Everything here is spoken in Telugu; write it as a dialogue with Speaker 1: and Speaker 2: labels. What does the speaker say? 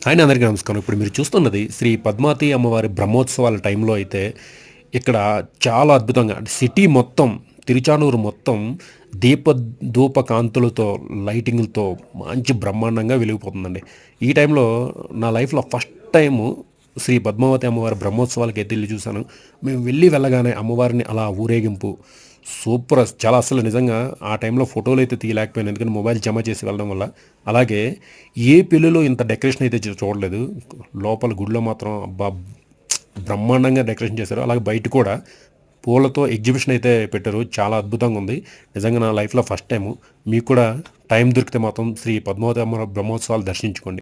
Speaker 1: ఆయన అందరికీ నమస్కారం. ఇప్పుడు మీరు చూస్తున్నది శ్రీ పద్మావతి అమ్మవారి బ్రహ్మోత్సవాల టైంలో అయితే ఇక్కడ చాలా అద్భుతంగా అంటే సిటీ మొత్తం తిరుచానూరు మొత్తం దీప ధూప కాంతులతో లైటింగ్లతో మంచి బ్రహ్మాండంగా వెలిగిపోతుందండి. ఈ టైంలో నా లైఫ్లో ఫస్ట్ టైము శ్రీ పద్మావతి అమ్మవారి బ్రహ్మోత్సవాలకి అయితే వెళ్ళి చూశాను. మేము వెళ్ళి వెళ్ళగానే అమ్మవారిని అలా ఊరేగింపు సూపర్ చాలా అసలు నిజంగా ఆ టైంలో ఫోటోలు అయితే తీయలేకపోయాను. ఎందుకంటే మొబైల్ జమ చేసి వెళ్ళడం వల్ల. అలాగే ఏ పెళ్ళిలో ఇంత డెకరేషన్ అయితే చూడలేదు. లోపల గుడిలో మాత్రం అబ్బా బ్రహ్మాండంగా డెకరేషన్ చేశారు. అలాగే బయట కూడా పూలతో ఎగ్జిబిషన్ అయితే పెట్టారు. చాలా అద్భుతంగా ఉంది. నిజంగా నా లైఫ్లో ఫస్ట్ టైము. మీకు కూడా టైం దొరికితే మాత్రం శ్రీ పద్మావతి అమ్మ బ్రహ్మోత్సవాలు దర్శించుకోండి.